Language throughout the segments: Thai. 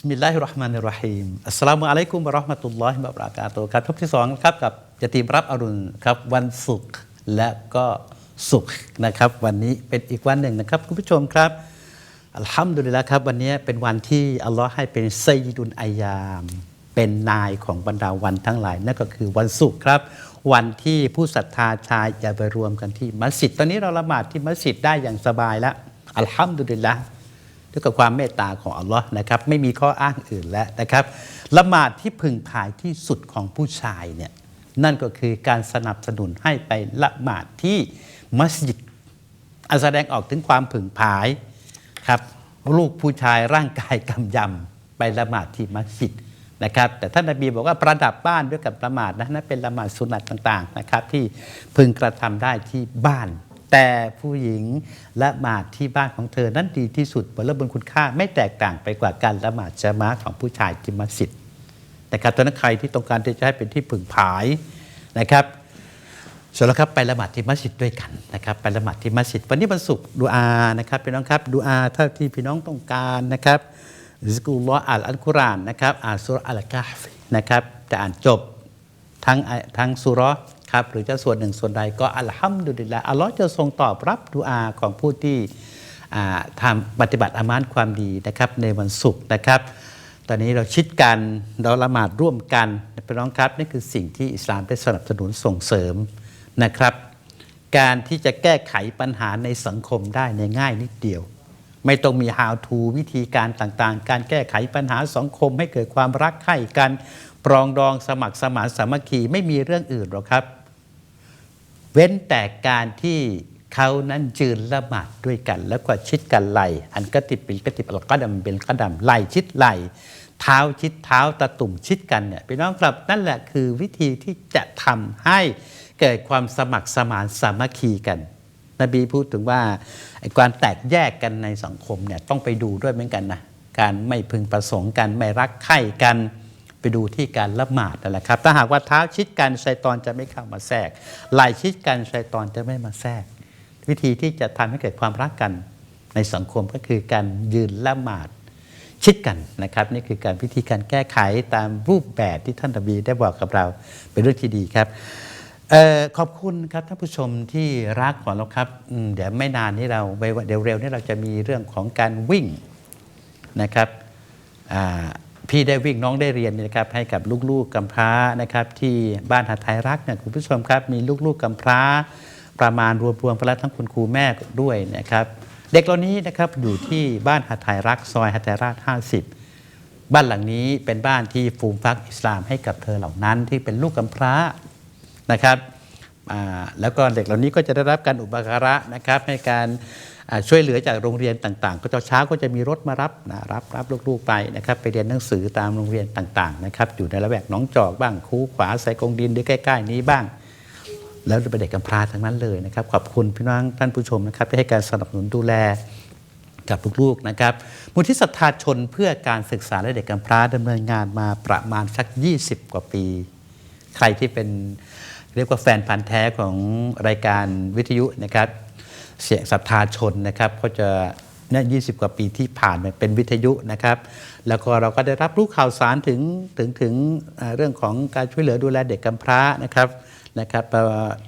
สมิลลาฮิรเราะห์มานิรเราะฮีมอัสสลามุอะลัยกุมวะเราะห์มะตุลลอฮิวะบรากาตุครับทบที่สองครับกับยตีมรับอรุณครับวันศุกร์และก็ศุกร์นะครับ วันนี้เป็นอีกวันหนึ่งนะครับ คุณผู้ชมครับอัลฮัมดุลิลละครับ วันนี้เป็นวันที่อัลลอฮ์ให้เป็นไซดุลอายาม เป็นนายของบรรดาวันทั้งหลาย นั่นก็คือวันศุกร์ครับ วันที่ผู้ศรัทธาชายจะไปรวมกันที่มัสยิดตอนนี้เราละหมาดที่มัสยิดได้อย่างสบายแล้วอัลฮัมดุลิลละ ด้วยกับความเมตตาของอัลลอฮ์นะครับไม่มีข้ออ้างอื่นแล้วนะครับละหมาดที่พึงพายที่สุดของผู้ชายเนี่ยนั่นก็คือการสนับสนุนให้ไปละหมาดที่มัสยิดอันแสดงออกถึงความพึงพายครับลูกผู้ชายร่างกายกำยำไปละหมาดที่มัสยิดนะครับแต่ท่านนบีบอกว่าประดับบ้านด้วยกับละหมาดนะนั่นเป็นละหมาดสุนัตต่างๆนะครับที่พึงกระทำได้ที่บ้าน แต่ผู้หญิงละหมาดที่บ้านของเธอนั้นดีที่สุดผลบุญคุณค่าไม่แตกต่างไปกว่าการละหมาดจามะของผู้ชายที่มัสยิดนะครับตอนนั้นใครที่ต้องการที่จะให้เป็นที่ผึ่งผายนะครับสร็จแล้วครับไปละหมาดที่มัสยิดด้วยกันนะครับไปละหมาดที่มัสยิดวันนี้วันศุกร์ดูอานะครับพี่น้องครับดูอาเท่าที่พี่น้องต้องการนะครับซิกุลลออ่านอัลกุรอานนะครับอ่านสุรอัลกาฟนะครับแต่อ่านจบทั้งทั้งสุราะห์ ครับหรือจะส่วนหนึ่งส่วนใดก็อัลฮัมดุลิลละอัลลอฮ์จะทรงตอบรับดุอาของผู้ที่ทำปฏิบัติอามานความดีนะครับในวันศุกร์นะครับ ตอนนี้เราชิดกันเราละหมาดร่วมกันพี่น้องครับนี่คือสิ่งที่อิสลามได้สนับสนุนส่งเสริมนะครับ การที่จะแก้ไขปัญหาในสังคมได้ในง่ายนิดเดียว ไม่ต้องมี how to วิธีการต่างๆ การแก้ไขปัญหาสังคมให้เกิดความรักใคร่กันปรองดองสมัครสมานสามัคคีไม่มีเรื่องอื่นหรอกครับ เว้นแต่การที่เขานั้นยืนละหมาดด้วยกัน แล้วก็ชิดกันไหลอันกติบเป็นกติบอัลกะดัมเป็นกะดัมไหลชิดไหลเท้าชิดเท้าตะตุ่มชิดกันเนี่ยพี่น้องครับนั่นแหละคือวิธีที่จะทำให้เกิดความสมัครสมานสามัคคีกัน นบีพูดถึงว่าไอ้การแตกแยกกันในสังคมเนี่ยต้องไปดูด้วยเหมือนกันนะการไม่พึงประสงค์กันไม่รักใคร่กัน ไปดูที่การละหมาดนั่นแหละครับ ถ้าหากว่าเท้าชิดกันชัยตอนจะไม่เข้ามาแทรกไหล่ชิดกันชัยตอนจะไม่มาแทรก วิธีที่จะทำให้เกิดความรักกันในสังคมก็คือการยืนละหมาดชิดกันนะครับ นี่คือการวิธีการแก้ไขตามรูปแบบที่ท่านตบีได้บอกกับเราเป็นเรื่องที่ดีครับออขอบคุณครับท่านผู้ชมที่รักของเราครับเดี๋ยวไม่นานนี้เราเดี๋ยวเร็วๆนี้เราจะมีเรื่องของการวิ่งนะครับอ่า พี่ได้วิ่งน้องได้เรียนนะครับให้กับลูกๆกำพร้านะครับที่บ้านหาไทยรักเนี่ยคุณผู้ชมครับมีลูกๆกำพร้า ประมาณรวมๆไปแล้วทั้งคุณครูแม่ด้วยนะครับเด็กเหล่านี้นะครับอยู่ที่บ้านหาไทยรักซอยหาไทยราช50 บ้านหลังนี้เป็นบ้านที่ฟูมฟักอิสลามให้กับเธอเหล่านั้นที่เป็นลูกกำพร้านะครับแล้วก็เด็กเหล่านี้ก็จะได้รับการอุปการะนะครับให้การ ช่วยเหลือจากโรงเรียนต่างๆ ก็ตอนเช้าก็จะมีรถมารับนะรับรับลูกๆไปนะครับไปเรียนหนังสือตามโรงเรียนต่างๆนะครับอยู่ในละแวกหนองจอกบ้างคูขวาใส่กงดินหรือใกล้ ๆ นี้บ้าง แล้วเป็นเด็กกำพร้าทั้งนั้นเลยนะครับขอบคุณพี่น้องท่านผู้ชมนะครับที่ให้การสนับสนุนดูแลกับลูกๆนะครับมูลที่ศรัทธาชนเพื่อการศึกษาและเด็กกำพร้าดำเนินงานมาประมาณสัก 20 กว่าปี ใครที่เป็นเรียกว่าแฟนพันธ์แท้ของรายการวิทยุนะครับ เสียงศรัทธาชนนะครับก็จะเนี่ยยีกว่าปีที่ผ่านมาเป็นวิทยุนะครับ แล้วก็เราก็ได้รับรู้ข่าวสารถึงถึงถึงเรื่องของการช่วยเหลือดูแลเด็กกำพร้านะครับนะครับ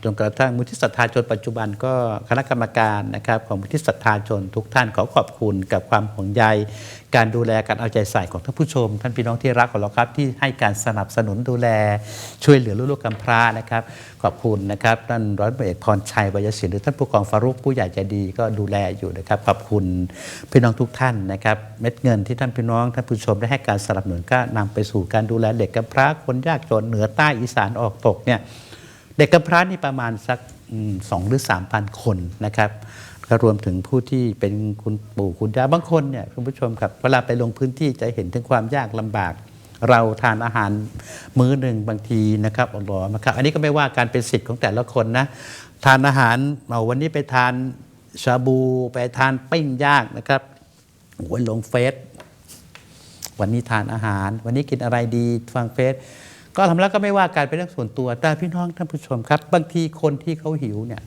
จนกระทั่งมูลที่ศรัทธาชนปัจจุบันก็คณะกรรมการนะครับของมูลที่ศรัทธาชนทุกท่านขอขอบคุณกับความห่วงใย การดูแลการเอาใจใส่ของท่านผู้ชม ท่านพี่น้องที่รักของเราครับ ที่ให้การสนับสนุนดูแลช่วยเหลือลูกๆกำพร้านะครับ ขอบคุณนะครับท่านร้อยตเอกพรชัยวยศิลป์หรือท่านผู้กองฟารุกผู้ใหญ่ใจดีก็ดูแลอยู่นะครับขอบคุณพี่น้องทุกท่านนะครับเม็ดเงินที่ท่านพี่น้องท่านผู้ชมได้ให้การสนับสนุนก็นำไปสู่การดูแลเด็กกำพร้าคนยากจนเหนือใต้อีสานออกตกเนี่ยเด็กกำพร้านี่ประมาณสักสองหรือสามพันคนนะครับ ก็รวมถึงผู้ที่เป็นคุณปู่คุณย่าบางคนเนี่ยคุณผู้ชมครับเวลาไปลงพื้นที่จะเห็นถึงความยากลำบาก เราทานอาหารมื้อหนึ่งบางทีนะครับอัลลอฮ์นะครับอันนี้ก็ไม่ว่าการเป็นสิทธิ์ของแต่ละคนนะทานอาหารเอาวันนี้ไปทานชาบูไปทานปิ้งย่างนะครับโอ้ยลงเฟซวันนี้ทานอาหาร วันนี้กินอะไรดีฟังเฟซก็ทำแล้วก็ไม่ว่าการเป็นเรื่องส่วนตัวแต่พี่น้องท่านผู้ชมครับ บางทีคนที่เขาหิวเนี่ย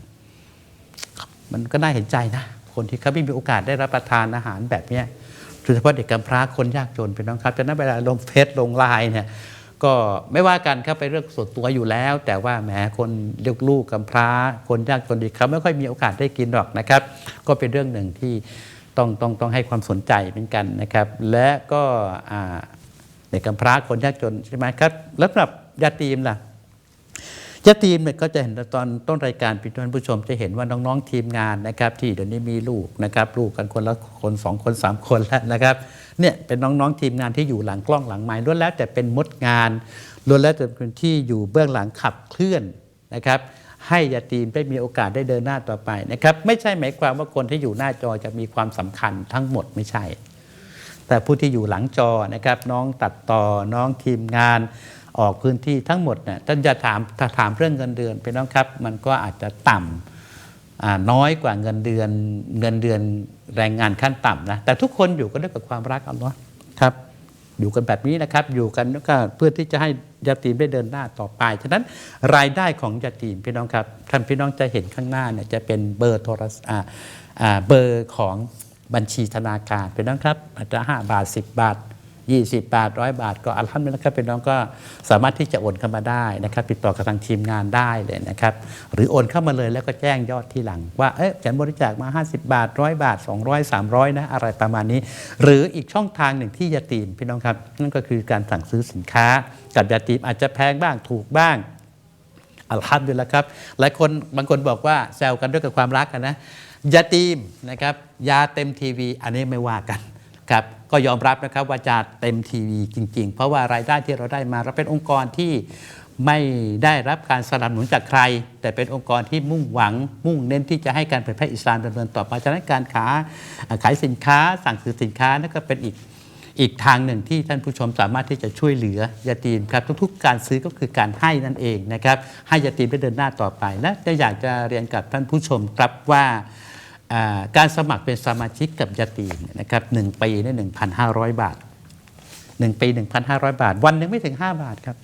มันก็น่าเห็นใจนะ คนที่เขาไม่มีโอกาสได้รับประทานอาหารแบบนี้โดยเฉพาะเด็กกำพร้าคนยากจนเป็นน้องครับฉะนั้นเวลาลงเฟซลงไลน์เนี่ยก็ไม่ว่ากันครับไปเรื่องส่วนตัวอยู่แล้ว แต่ว่าแหมคนเลี้ยงลูกกำพร้า คนยากจนดีเขาไม่ค่อยมีโอกาสได้กินหรอกนะครับ ก็เป็นเรื่องหนึ่งที่ต้องต้องต้องให้ความสนใจเหมือนกันนะครับ และก็เด็กกำพร้าคนยากจนใช่ไหมครับแล้วสำหรับยาตีมล่ะ ยาทีมเนี่ยก็จะเห็นตอนต้นรายการพี่ท่านผู้ชมจะเห็นว่าน้องๆทีมงานนะครับที่เดี๋ยวนี้มีลูกนะครับลูกกันคนละคนสองคนสามคนแล้วนะครับเนี่ยเป็นน้องๆทีมงานที่อยู่หลังกล้องหลังไม้ล้วนแล้วแต่เป็นมดงานล้วนแล้วแต่เป็นที่อยู่เบื้องหลังขับเคลื่อนนะครับให้ยาทีมได้มีโอกาสได้เดินหน้าต่อไปนะครับไม่ใช่หมายความว่าคนที่อยู่หน้าจอจะมีความสำคัญทั้งหมดไม่ใช่ แต่ผู้ที่อยู่หลังจอนะครับน้องตัดต่อน้องทีมงาน ออกพื้นที่ทั้งหมดเนี่ยท่านจะถามถ้าถามเรื่องเงินเดือนพี่น้องครับ มันก็อาจจะต่ำอ่าน้อยกว่าเงินเดือนเงินเดือนแรงงานขั้นต่ำนะแต่ทุกคนอยู่กันด้วยกับความรักเอาเนาะครับ อยู่กันแบบนี้นะครับ อยู่กันก็เพื่อที่จะให้ยาตีมได้เดินหน้าต่อไปฉะนั้นรายได้ของยาตีมพี่น้องครับท่านพี่น้องจะเห็นข้างหน้าเนี่ยจะเป็นเบอร์โทรศัพท์เบอร์ของบัญชีธนาคารพี่น้องครับอาจจะ5บาท 10 บาท 20 บาทร้อยบาท ก็อัลฮัมดุลิลละครับพี่น้องก็สามารถที่จะโอนเข้ามาได้นะครับติดต่อกับทางทีมงานได้เลยนะครับหรือโอนเข้ามาเลยแล้วก็แจ้งยอดที่หลัง ว่าเอ๊ะฉันบริจาคมา 50 บาทร้อยบาท 200 300นะอะไรประมาณนี้ หรืออีกช่องทางหนึ่งที่ยาตีมพี่น้องครับนั่นก็คือการสั่งซื้อสินค้า กับยาตีมอาจจะแพงบ้างถูกบ้างอัลฮัมดุลิลละครับหลายคนบางคนบอกว่าแซวกันด้วยกับความรักกันนะยาตีมนะครับยาเต็มทีวี อันนี้ไม่ว่ากันครับ ก็ยอมรับนะครับว่าจะเต็มทีวีจริง ๆ เพราะว่ารายได้ที่เราได้มาเราเป็นองค์กรที่ไม่ได้รับการสนับสนุนจากใคร แต่เป็นองค์กรที่มุ่งหวัง มุ่งเน้นที่จะให้การเผยแพร่อิสลามดำเนินต่อไปฉะนั้นการขาขายสินค้าสั่งซื้อสินค้านั่นก็เป็นอีกอีกทางหนึ่งที่ท่านผู้ชมสามารถที่จะช่วยเหลือยาตีมครับทุกๆ การซื้อก็คือการให้นั่นเองนะครับให้ยาตีมได้เดินหน้าต่อไป และจะอยากจะเรียนกับท่านผู้ชมครับว่าอ่า การสมัครเป็นสมาชิกกับยาตีนนะครับหนึ่งปีได้หนึ่งพันห้าร้อยบาทหนึ่งปีหนึ่งพันห้าร้อยบาท วันหนึ่งไม่ถึงห้าบาทครับ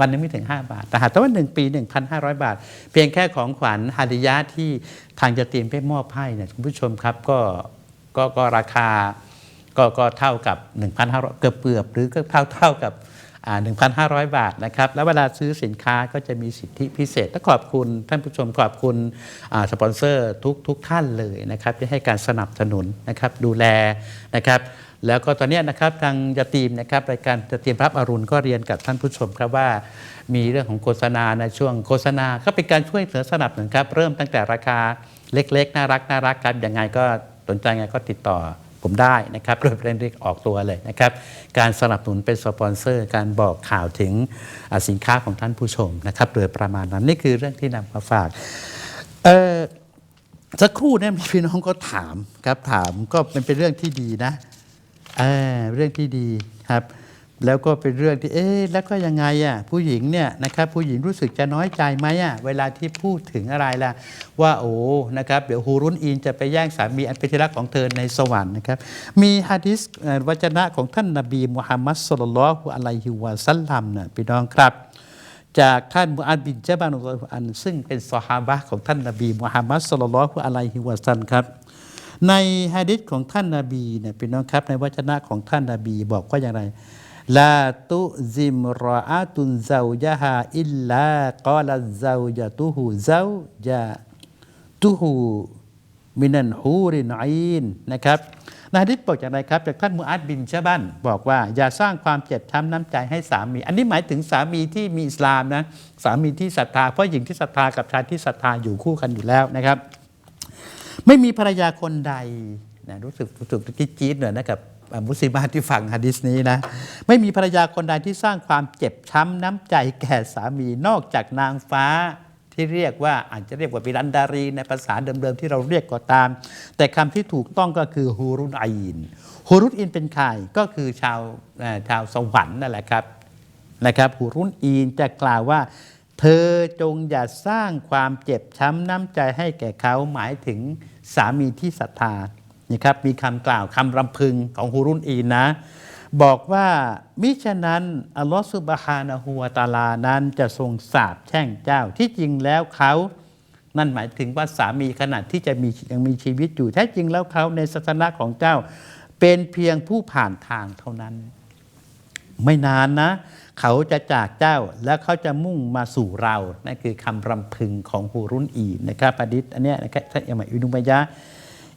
วันหนึงไม่ถึง5บาท แต่หากแต่ว่า1ปี1,500บาท เพียงแค่ของขวัญฮาดิยะที่ทางจะเตรียมไปมอบให้เนี่ยคุณผู้ชมครับก็ก็ก็ราคาก็ก็เท่ากับ 1,500เกือบเกือบหรือก็เท่าเท่ากับ 1,500 บาทนะครับ แล้วเวลาซื้อสินค้าก็จะมีสิทธิพิเศษและขอบคุณท่านผู้ชมขอบคุณสปอนเซอร์ทุกทุกท่านเลยนะครับที่ให้การสนับสนุนนะครับดูแลนะครับแล้วก็ตอนนี้นะครับทางยาตีมนะครับรายการยาตีมรับอรุณก็เรียนกับท่านผู้ชมครับว่า มีเรื่องของโฆษณาในช่วงโฆษณาก็เป็นการช่วยเหลือสนับสนุนครับเริ่มตั้งแต่ราคาเล็กๆ น่ารักน่ารักครับยังไงก็สนใจไงก็ติดต่อ ผมได้นะครับโดยเร่นเรียกออกตัวเลยนะครับ การสนับสนุนเป็นสปอนเซอร์ การบอกข่าวถึงสินค้าของท่านผู้ชมนะครับโดยประมาณนั้นนี่คือเรื่องที่นำมาฝากเอ่อสักครู่เนี่ยมีพี่น้องก็ถามครับถามก็เป็นเป็นเรื่องที่ดีนะเออเรื่องที่ดีครับ แล้วก็เป็นเรื่องที่เอ๊ะแล้วก็ยังไงอะผู้หญิงเนี่ยนะครับผู้หญิงรู้สึกจะน้อยใจไหมอะเวลาที่พูดถึงอะไรล่ะ ว่าโอ้นะครับเดี๋ยวฮูรุนอินจะไปแย่งสามีอันเป็นที่รักของเธอในสวรรค์นะครับมีฮะดิษวจนะของท่านนบีมุฮัมมัดสุลลัลฮุอะลัยฮิวะสัลลัมนะพี่น้องครับ จากท่านมุอัดบินเจบานุอัน ซึ่งเป็นสหาบะของท่านนบีมุฮัมมัดสุลลัลฮุอะลัยฮิวะซัลลัมครับในฮะดิษของท่านนบีเนี่ยพี่น้องครับในวจนะของท่านนบีบอกว่าอย่างไร ลาตุซิมรออาตุนเซายะฮาอิลลากอลัเซาจตุฮูเซาจาตุฮูมินันฮูรินอีนนะครับนฮะดิษบอกอย่างไรครับจากท่านมุอัดบินชะบันบอกว่า อย่าสร้างความเจ็บช้ำน้ำใจให้สามี อันนี้หมายถึงสามีที่มีอิสลามนะสามีที่ศรัทธาเพราะหญิงที่ศรัทธากับชายที่ศรัทธาอยู่คู่กันอยู่แล้วนะครับ ไม่มีภรรยาคนใดนะรู้สึกรู้สึกจี๊ดๆหน่อยนะกับ มุสลิมาที่ฟังฮะดิษนี้นะ ไม่มีภรรยาคนใดที่สร้างความเจ็บช้ำน้ำใจแก่สามีนอกจากนางฟ้าที่เรียกว่าอาจจะเรียกว่าบิรันดารีในภาษาเดิมๆที่เราเรียกก็ตาม แต่คำที่ถูกต้องก็คือฮูรุนอินฮูรุนอินเป็นใครก็คือชาวชาวสวรรค์นั่นแหละครับนะครับฮูรุนอีนจะกล่าวว่า เธอจงอย่าสร้างความเจ็บช้ำน้ำใจให้แก่เขาหมายถึงสามีที่ศรัทธา นี่ครับมีคำกล่าวคำรำพึงของฮูรุนอีนนะ บอกว่ามิฉะนั้น อัลลอฮฺสุบฮานะฮูวตาลานั้นจะทรงสาบแช่งเจ้าที่จริงแล้วเขานั่นหมายถึงว่าสามีขนาดที่จะมียังมีชีวิตอยู่แท้จริงแล้วเขาในศาสนาของเจ้า เป็นเพียงผู้ผ่านทางเท่านั้น ไม่นานนะ เขาจะจากเจ้าแล้วเขาจะมุ่งมาสู่เรานั่นคือคำรำพึงของฮูรุนอีนะครับฮะดิษอันนี้นะครับท่านอิหม่ามอินุมยะ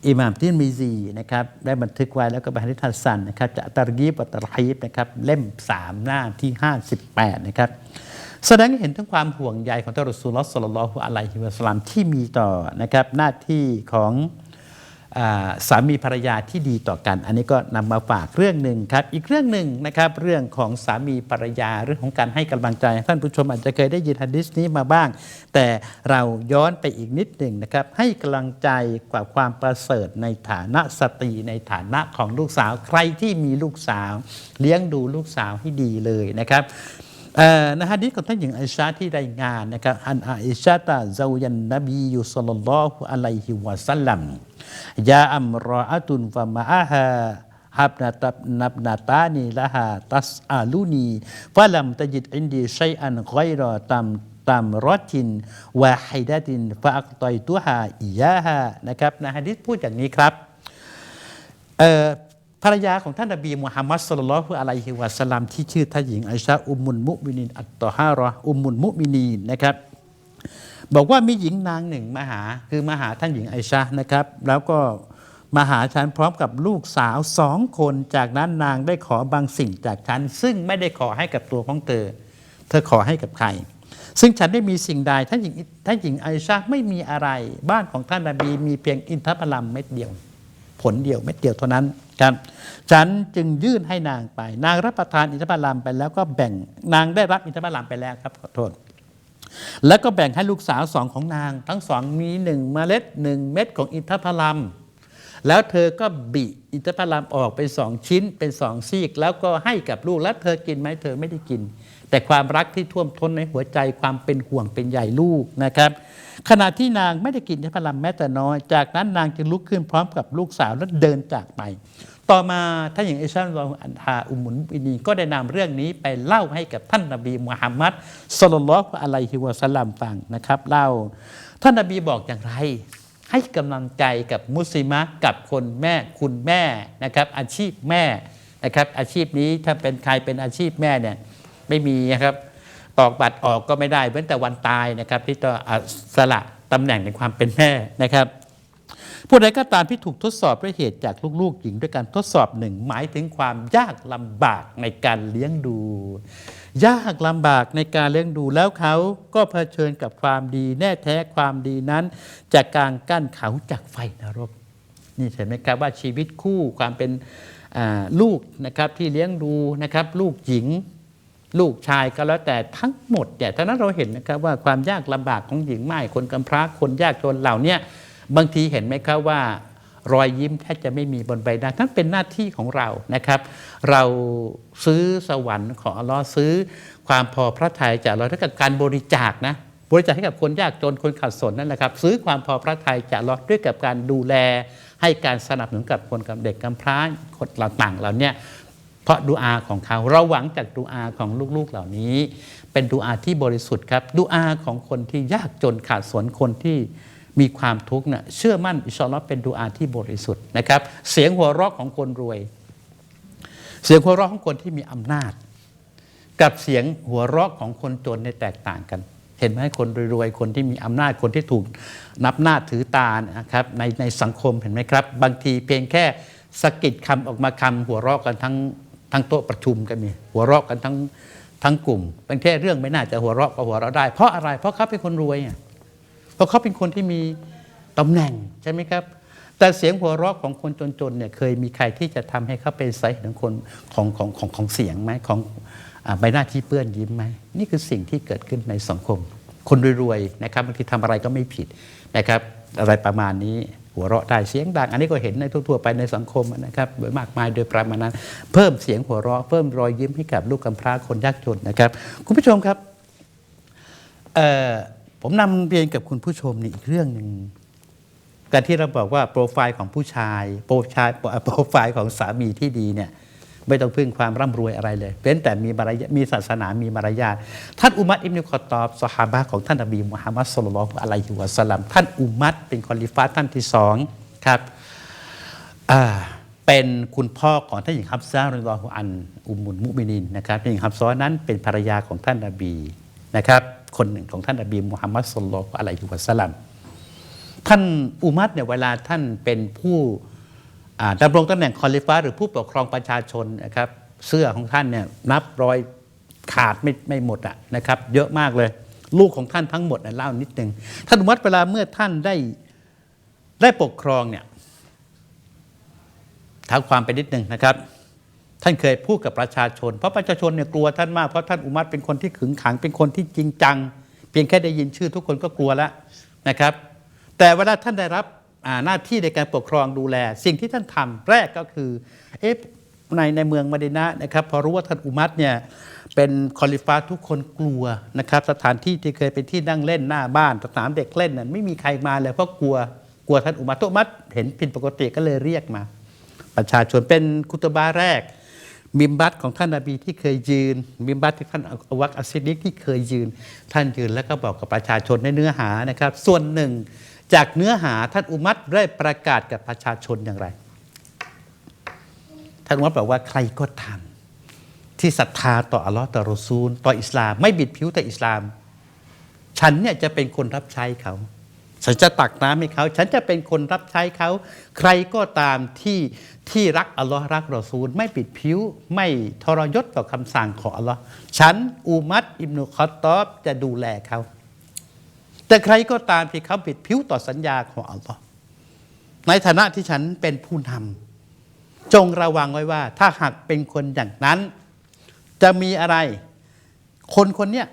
อิหม่ามที่มีซีนะครับได้บันทึกไว้แล้วก็บันทึกทัสันนะครับจะตารกีบอัตรฮีบนะครับเล่ม 3 หน้าที่ 58 นะครับแสดงให้เห็นถึงความห่วงใยของท่านรอสูลลอฮ์ศ็อลลอฮุอะลัยฮิวะสลลัมที่มีต่อนะครับหน้าที่ของ สามีภรรยาที่ดีต่อกัน อันนี้ก็นำมาฝากเรื่องหนึ่งครับ อีกเรื่องหนึ่งนะครับเรื่องของสามีภรรยาเรื่องของการให้กำลังใจ ท่านผู้ชมอาจจะเคยได้ยินฮะดิษนี้มาบ้าง แต่เราย้อนไปอีกนิดหนึ่งนะครับ ให้กำลังใจกว่าความประเสริฐในฐานะสตรีในฐานะของลูกสาวใครที่มีลูกสาว เลี้ยงดูลูกสาวให้ดีเลยนะครับเอ่อในฮะดีษของท่านหญิงไอชาที่รายงานนะครับอันไอชาตาซายันนบียุสลลัลลอฮุอะลัยฮิวะสัลลัม ยาอัมรออะตุนฟะมาอะฮาฮับนาตับนับนาตานีละฮาตัสอาลูนีฟะลัมตจิดอินดีชัยอันกอยรอตัมตัมรอตินวาฮิดะตินฟะอักตอยตุฮาอียาฮานะครับในฮะดีษพูดอย่างนี้ครับเอ่อภรรยาของท่านนบีมุฮัมมัดสุลลัลลอฮุอะลัยฮิวะสลลัมที่ชื่อท่านหญิงไอชาอุมมุลมุมินินอัตตอฮารออุมมุลมุมินีนนะครับ บอกว่ามีหญิงนางหนึ่งมาหาคือมาหาท่านหญิงไอชานะครับ แล้วก็มาหาฉันพร้อมกับลูกสาวสองคนจากนั้นนางได้ขอบางสิ่งจากฉัน ซึ่งไม่ได้ขอให้กับตัวของเธอ เธอขอให้กับใคร ซึ่งฉันได้มีสิ่งใดท่านหญิงท่านหญิงไอชาไม่มีอะไร บ้านของท่านนบีมีเพียงอินทผลัมเม็ดเดียว ผลเดียวเม็ดเดียวเท่านั้นครับฉันจึงยื่นให้นางไป นางรับประทานอินทผลัมไปแล้วก็แบ่งนางได้รับอินทผลัมไปแล้วครับขอโทษ แล้วก็แบ่งให้ลูกสาวสองของนาง ทั้งสองมีหนึ่งเมล็ดหนึ่งเม็ดของอินทผลัมแล้วเธอก็บิอินทผลัมออกเป็นสองชิ้นเป็นสองซีก แล้วก็ให้กับลูกแล้วเธอกินไหมเธอไม่ได้กิน แต่ความรักที่ท่วมท้นในหัวใจความเป็นห่วงเป็นใยลูกนะครับ ขณะที่นางไม่ได้กินอินทผลัมแม้แต่น้อย จากนั้นนางจึงลุกขึ้นพร้อมกับลูกสาวแล้วเดินจากไป ต่อมาท่านอย่างอิชานรองอันฮาอุมุนบินีก็ได้นำเรื่องนี้ไปเล่าให้กับท่านนบีมุฮัมมัดสลลัลอฮุอะลัยฮิวะสลลัมฟังนะครับเล่า ท่านนบีบอกอย่างไรให้กำลังใจกับมุสลิมะกับคนแม่คุณแม่นะครับอาชีพแม่นะครับอาชีพนี้ถ้าเป็นใครเป็นอาชีพแม่เนี่ย ไม่มีนะครับตอกบัตรออกก็ไม่ได้เว้นแต่วันตายนะครับ ที่ต้องอะสละตำแหน่งในความเป็นแม่นะครับผู้ใดก็ตามที่ถูกทดสอบด้วยเหตุจากลูกๆหญิงด้วยการทดสอบหนึ่งหมายถึงความยากลำบากในการเลี้ยงดู ยากลำบากในการเลี้ยงดูแล้วเขาก็เผชิญกับความดี แน่แท้ความดีนั้นจากการกั้นเขาจากไฟนรก นี่เห็นไหมครับว่าชีวิตคู่ความเป็นลูกนะครับที่เลี้ยงดูนะครับลูกหญิง ลูกชายก็แล้วแต่ทั้งหมดเนี่ยท่านั้นเราเห็นนะครับว่าความยากลำบากของหญิงไม้คนกำพร้าคนยากจนเหล่านี้บางทีเห็นไหมครับว่ารอยยิ้มแทบจะไม่มีบนใบหน้านั่นเป็นหน้าที่ของเรานะครับ เราซื้อสวรรค์ของอัลลอฮ์ซื้อ ความพอพระทัยจากเราถ้ากับการบริจาคนะบริจาคให้กับคนยากจนคนขัดสนนั่นแหละครับ ซื้อความพอพระทัยจากอัลลอฮ์ด้วยกับการดูแล ให้การสนับสนุนกับคนกับเด็กกำพร้าคนเราต่างเราเนี่ย เพราะดูอาของเขาเราหวังจากดูอาของลูกๆเหล่านี้ เป็นดูอาที่บริสุทธิ์ครับดูอาของคนที่ยากจนขาดสนคนที่มีความทุกข์เนี่ยเชื่อมั่นอิชอลอเป็นดูอาที่บริสุทธิ์นะครับ เสียงหัวเราะของคนรวย เสียงหัวเราะของคนที่มีอำนาจ กับเสียงหัวเราะของคนจนในแตกต่างกัน เห็นไหมคนรวยๆคนที่มีอำนาจคนที่ถูกนับหน้าถือตานะครับในในสังคมเห็นไหมครับ บางทีเพียงแค่สะกิดคำออกมาคำหัวเราะกันทั้ง ทั้งโต๊ะประชุมก็มีหัวเราะกันทั้งทั้งกลุ่มเป็นแค่เรื่องไม่น่าจะหัวเราะก็หัวเราะได้ เพราะอะไรเพราะเขาเป็นคนรวยอะเพราะเขาเป็นคนที่มีตำแหน่งใช่ไหมครับ แต่เสียงหัวเราะของคนจนๆเนี่ยเคยมีใครที่จะทำให้เขาเป็นสาเหตุของคนของของของของเสียงไหมของใบหน้าที่เปื้อนยิ้มไหมนี่คือสิ่งที่เกิดขึ้นในสังคม คนรวยๆนะครับบางทีทำอะไรก็ไม่ผิดนะครับ อะไรประมาณนี้ หัวเราะได้เสียงดัง อันนี้ก็เห็นในทั่วๆไปในสังคมนะครับโดยมากมายโดยประมาณนั้น เพิ่มเสียงหัวเราะ เพิ่มรอยยิ้มให้กับลูกกำพร้าคนยากจนนะครับ คุณผู้ชมครับผมนำเรียนกับคุณผู้ชมนี่อีกเรื่องหนึ่งการที่เราบอกว่าโปรไฟล์ของผู้ชาย โปรชายโปรไฟล์ของสามีที่ดีเนี่ย ไม่ต้องพึ่งความร่ำรวยอะไรเลยเป็นแต่มีมารยามีศาสนามีมารยาทท่านอุมัตอิบนุคอตอบสหาบะของท่านนบีมุฮัมมัดสุลลัลอฮุอะลัยฮิวะสัลลัมท่านอุมัตเป็นคอลิฟาท่านที่สองครับเป็นคุณพ่อของท่านหญิงฮับซาริลอฮุอันอุมุลมุมินินนะครับท่านหญิงฮับซอนั้นเป็นภรรยาของท่านนบีนะครับคนหนึ่งของท่านนบีมุฮัมมัดสุลลัลอะลัยฮิวะสัลลัมท่านอุมัดเนี่ยเวลาท่านเป็นผู้ ดำรงตำแหน่งคอลิฟ้าหรือผู้ปกครองประชาชนนะครับเสื้อของท่านเนี่ยนับรอยขาดไม่ไม่หมดอะนะครับเยอะมากเลย ลูกของท่านทั้งหมดเนี่ยเล่านิดนึงท่านอุมัดเวลาเมื่อท่านได้ได้ปกครองเนี่ยท้าความไปนิดหนึ่งนะครับ ท่านเคยพูดกับประชาชน เพราะประชาชนเนี่ยกลัวท่านมากเพราะท่านอุมัตเป็นคนที่ขึงขังเป็นคนที่จริงจัง เพียงแค่ได้ยินชื่อทุกคนก็กลัวแล้วนะครับ แต่เวลาท่านได้รับ หน้าที่ในการปกครองดูแล สิ่งที่ท่านทำแรกก็คือเอ๊ะในในเมืองมะดินะนะครับพอรู้ว่าท่านอุมัตเนี่ยเป็นคอลิฟ้าทุกคนกลัวนะครับสถานที่ที่เคยเป็นที่นั่งเล่นหน้าบ้านสนามเด็กเล่นน่ะไม่มีใครมาเลยเพราะกลัวกลัวท่านอุมัตตุมัตเห็นผิดปกติก็เลยเรียกมา ประชาชนเป็นคุตบาแรก มิมบัตของท่านนาบีที่เคยยืน มิมบัตที่ท่านอวักอัสซิดิกที่เคยยืน ท่านยืนแล้วก็บอกกับประชาชนในเนื้อหานะครับ ส่วนหนึ่ง จากเนื้อหาท่านอุมัตได้ประกาศกับประชาชนอย่างไร ท่านอุมัตบอกว่าใครก็ทำที่ศรัทธาต่ออัลลอฮ์ต่อรอซูล ต่ออิสลาม ไม่บิดผิวต่ออิสลาม ฉันเนี่ยจะเป็นคนรับใช้เขา ฉันจะตักน้ำให้เขา ฉันจะเป็นคนรับใช้เขา ใครก็ตามที่ที่รักอัลลอฮ์รักรอซูล ไม่ปิดผิว ไม่ทรยศต่อคำสั่งของอัลลอฮ์ฉันอูมัดอิบนุคอตตอบจะดูแลเขา แต่ใครก็ตามที่เขาปิดผิวต่อสัญญาของอัลลอฮ์ในฐานะที่ฉันเป็นผู้นำจงระวังไว้ว่า ถ้าหากเป็นคนอย่างนั้น จะมีอะไร คนคนเนี้ย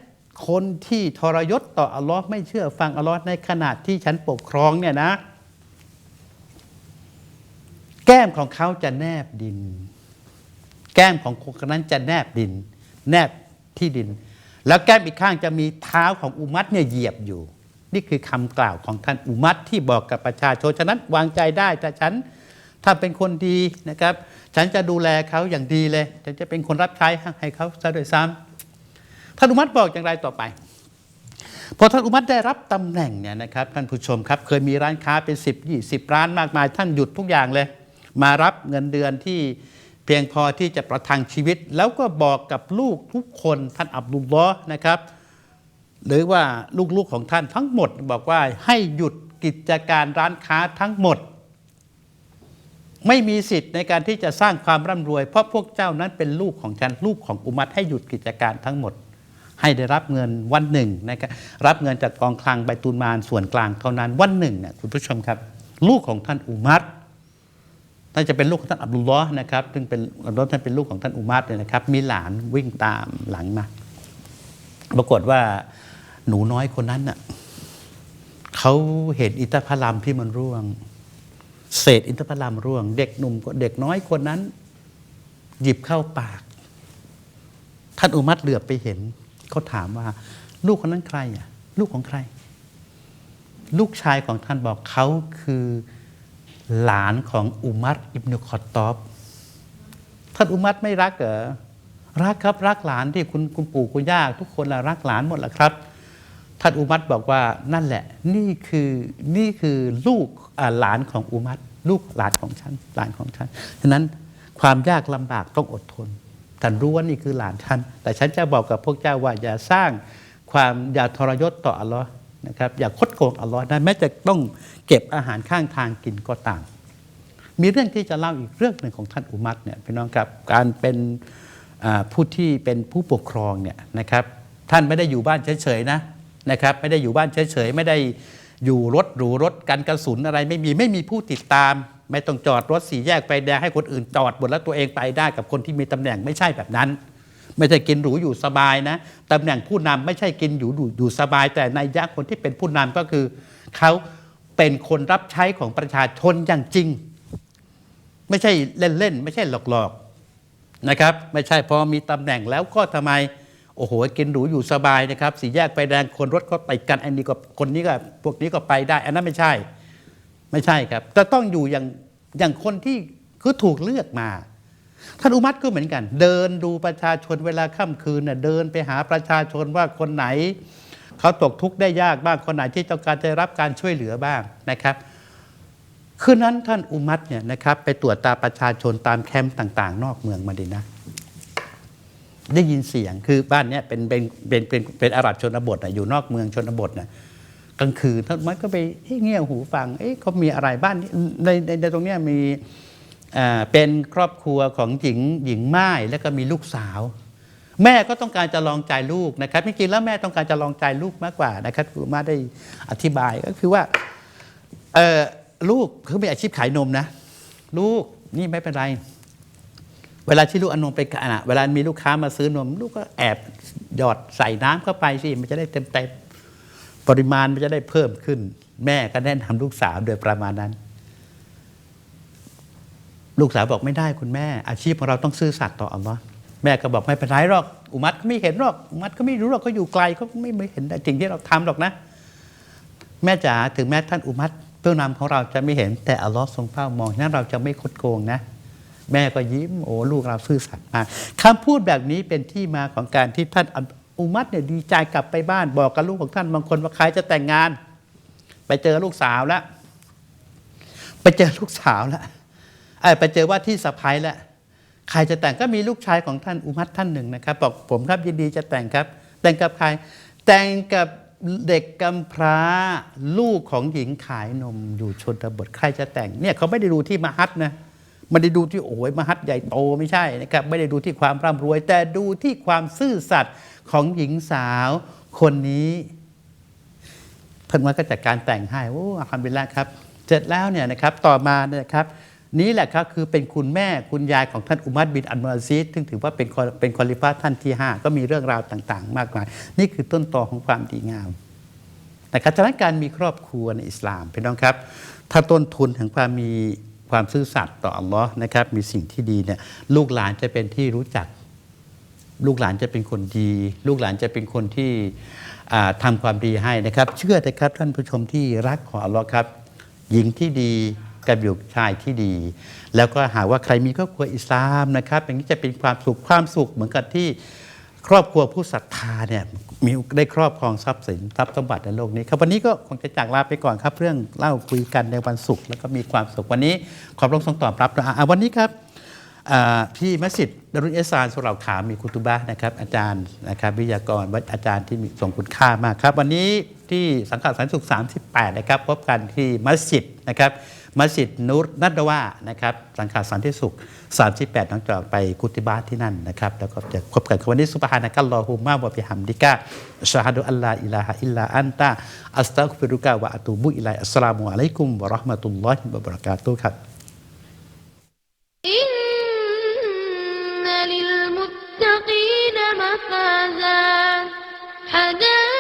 คนที่ทรยศต่ออัลลอฮ์ไม่เชื่อฟังอัลลอฮ์ในขณะที่ฉันปกครองเนี่ยนะ แก้มของเขาจะแนบดิน แก้มของคนคนนั้นจะแนบดิน แนบที่ดิน แล้วแก้มอีกข้างจะมีเท้าของอุมัตเนี่ยเหยียบอยู่ นี่คือคำกล่าวของท่านอุมัตที่บอกกับประชาชนฉะนั้นวางใจได้แต่ฉันถ้าเป็นคนดีนะครับ ฉันจะดูแลเขาอย่างดีเลยฉันจะเป็นคนรับใช้ให้เขาซะด้วยซ้ำท่านอุมัตบอกอย่างไรต่อไปพอท่านอุมัตได้รับตำแหน่งเนี่ยนะครับท่านผู้ชมครับ เคยมีร้านค้าเป็น10 20 ร้านมากมาย ท่านหยุดทุกอย่างเลย มารับเงินเดือนที่เพียงพอที่จะประทังชีวิต แล้วก็บอกกับลูกทุกคนท่านอับดุลลอฮ์นะครับ หรือว่าลูกๆของท่านทั้งหมด บอกว่าให้หยุดกิจการร้านค้าทั้งหมด ไม่มีสิทธิ์ในการที่จะสร้างความร่ำรวย เพราะพวกเจ้านั้นเป็นลูกของฉันลูกของอุมัตให้หยุดกิจการทั้งหมด ให้ได้รับเงินวันหนึ่งนะครับรับเงินจากกองคลังใบตูนมานส่วนกลางเท่านั้นวันหนึ่งเนี่ยคุณผู้ชมครับ ลูกของท่านอุมัตน่าจะเป็นลูกของท่านอับดุลลอฮ์นะครับซึ่งเป็นอับดุลลอฮ์ท่านเป็นลูกของท่านอุมัตเนี่ยนะครับ มีหลานวิ่งตามหลังมาปรากฏว่า หนูน้อยคนนั้นน่ะเขาเห็นอินทผลัมที่มันร่วง เศษอินทผลัมร่วง เด็กหนุ่มเด็กน้อยคนนั้น หยิบเข้าปาก ท่านอุมัตเหลือบไปเห็นเขาถามว่า ลูกคนนั้นใครอะ ลูกของใคร ลูกชายของท่านบอกเขาคือหลานของอุมัตอิบนุคอตตอบท่านอุมัตไม่รักเหรอรักครับรักหลานที่คุณคุณปู่คุณย่าทุกคนละรักหลานหมดแหละครับ ท่านอุมัตบอกว่านั่นแหละ นี่คือนี่คือลูกหลานของอุมัตลูกหลานของฉันหลานของฉันฉะนั้นความยากลำบากต้องอดทนท่านรู้ว่านี่คือหลานฉันแต่ฉันจะบอกกับพวกเจ้าว่าอย่าสร้างความอย่าทรยศต่ออัลลอฮ์นะครับอย่าคดโกงอัลลอฮ์นะแม้จะต้องเก็บอาหารข้างทางกินก็ตาม มีเรื่องที่จะเล่าอีกเรื่องหนึ่งของท่านอุมัตเนี่ยพี่น้องครับการเป็นผู้ที่เป็นผู้ปกครองเนี่ยนะครับท่านไม่ได้อยู่บ้านเฉยๆนะ นะครับไม่ได้อยู่บ้านเฉยๆไม่ได้อยู่รถหรูรถกันกระสุนอะไรไม่มีไม่มีผู้ติดตาม ไม่ต้องจอดรถสี่แยกไฟแดงให้คนอื่นจอดหมดแล้วตัวเองไปได้กับคนที่มีตำแหน่งไม่ใช่แบบนั้น ไม่ใช่กินหรูอยู่สบายนะตำแหน่งผู้นำไม่ใช่กินอยู่อยู่สบาย แต่ในยะคนที่เป็นผู้นำก็คือเขาเป็นคนรับใช้ของประชาชนอย่างจริง ไม่ใช่เล่นๆไม่ใช่หลอกๆนะครับ ไม่ใช่พอมีตำแหน่งแล้วก็ทำไม โอ้โหกินหรูอยู่สบายนะครับสี่แยกไฟแดงคนรถก็ติดกันอันนี้ก็คนนี้ก็พวกนี้ก็ไปได้อันนั้นไม่ใช่ ไม่ใช่ครับแต่ต้องอยู่อย่างอย่างคนที่คือถูกเลือกมาท่านอุมัตก็เหมือนกัน เดินดูประชาชนเวลาค่ำคืนน่ะเดินไปหาประชาชนว่าคนไหน เขาตกทุกข์ได้ยากบ้างคนไหนที่ต้องการจะรับการช่วยเหลือบ้างนะครับคืนนั้นท่านอุมัตเนี่ยนะครับไปตรวจตาประชาชนตามแคมป์ต่าง ๆ นอกเมืองมาดีนะ ได้ยินเสียงคือบ้านเนี้ยเป็นเป็นเป็นเป็นเป็นอาหรับชนบทนะอยู่นอกเมืองชนบทนะกลางคืนท่านมัตก็ไปเอ๊ะเงี่ยหูฟังเอ๊ะเขามีอะไรบ้านนี้ในในในตรงเนี้ยมีอ่าเป็นครอบครัวของหญิงหญิงม่ายแล้วก็มีลูกสาว แม่ก็ต้องการจะลองใจลูกนะครับจริงๆแล้วแม่ต้องการจะลองใจลูกมากกว่านะครับคุณมาได้อธิบายก็คือว่าเออลูกเขามีอาชีพขายนมนะ ลูกนี่ไม่เป็นไร เวลาที่ลูกอนมไปขณะเวลามีลูกค้ามาซื้อนม ลูกก็แอบหยอดใส่น้ำเข้าไปสิมันจะได้เต็มเต็มปริมาณมันจะได้เพิ่มขึ้น แม่ก็แนะนำลูกสาวโดยประมาณนั้น ลูกสาวบอกไม่ได้คุณแม่ อาชีพของเราต้องซื่อสัตย์ต่ออัลลอฮ์แม่ก็บอกไม่เป็นไรหรอก อุมัดก็ไม่เห็นหรอกอุมัดก็ไม่รู้หรอกเขาอยู่ไกลเขาไม่ไม่เห็นสิ่งที่เราทำหรอกนะ แม่จ๋าถึงแม้ท่านอุมัตผู้นำของเราจะไม่เห็นแต่อัลลอฮ์ทรงเฝ้ามองนั้นเราจะไม่คดโกงนะ แม่ก็ยิ้มโอ้ลูกเราซื่อสัตย์มากคำพูดแบบนี้เป็นที่มาของการที่ท่านอุมัตเนี่ยดีใจกลับไปบ้านบอกกับลูกของท่านบางคนว่าใครจะแต่งงาน ไปเจอลูกสาวแล้วไปเจอลูกสาวแล้วเอ้ไปเจอว่าที่สะพ้ายแล้วใครจะแต่งก็มีลูกชายของท่านอุมัตท่านหนึ่งนะครับบอกผมครับยินดีจะแต่งครับ แต่งกับใคร แต่งกับเด็กกำพร้าลูกของหญิงขายนมอยู่ชนบทใครจะแต่งเนี่ยเขาไม่ได้ดูที่มหัดนะ ไม่ได้ดูที่โอ้ยมหัดใหญ่โตไม่ใช่นะครับ ไม่ได้ดูที่ความร่ำรวย แต่ดูที่ความซื่อสัตย์ของหญิงสาวคนนี้เพิ่งมาก็จัดการแต่งให้โอ้อัลฮัมดุลิลละครับ เสร็จแล้วเนี่ยนะครับต่อมานะครับนี่แหละครับคือเป็นคุณแม่คุณยายของท่านอุมัดบินอันมาซีดซึ่งถือว่าเป็นเป็นคอลิฟ้าท่านที่ 5 ก็มีเรื่องราวต่างๆ มากมาย นี่คือต้นตอของความดีงามนะครับฉะนั้นการมีครอบครัวในอิสลามพี่น้องครับ ถ้าต้นทุนแห่งความมี ความซื่อสัตย์ต่ออัลลอฮ์นะครับมีสิ่งที่ดีเนี่ยลูกหลานจะเป็นที่รู้จัก ลูกหลานจะเป็นคนดี ลูกหลานจะเป็นคนที่ทำาความดีให้นะครับ เชื่อเถอะครับท่านผู้ชมที่รักของอัลลอฮ์ครับ หญิงที่ดีกับอยู่ชายที่ดี แล้วก็หาว่าใครมีครอบครัวอิสลามนะครับอย่างนี้จะเป็นความสุขความสุขเหมือนกับที่ ครอบครัวผู้ศรัทธาเนี่ยมีได้ครอบครองทรัพย์สินทรัพย์สมบัติในโลกนี้ครับวันนี้ก็คงจะจากลาไปก่อนครับ เรื่องเล่าคุยกันในวันศุกร์แล้วก็มีความสุขวันนี้ขอบรองทรงตอบรับนะวันนี้ครับอ่าที่มัสยิดดารุนเอสานสุเหราขาวมีคุตุบะนะครับอาจารย์นะครับวิทยากรอาจารย์ที่มีทรงคุณค่ามากครับ วันนี้ที่สังกัดสันสุข 38 นะครับพบกันที่มัสยิดนะครับ มัสยิดนุรนัตวานะครับสังขารสันทิสุข 38น้องจอกไปกุติบาที่นั่นนะครับ แล้วก็จะพบกันวันนี้สุบฮานะกัลลอฮุมาบะบิฮัมดิกะชาฮัดุอัลลาอิลาฮะอิลลาอันตะอัสตักฟิรุกะวะอะตูบุอิลัยอัสสลามุอะลัยกุมวะเราะห์มะตุลลอฮิวะบะเราะกาตุฮ์ครับอินนัล للمتقين مفازا حدائق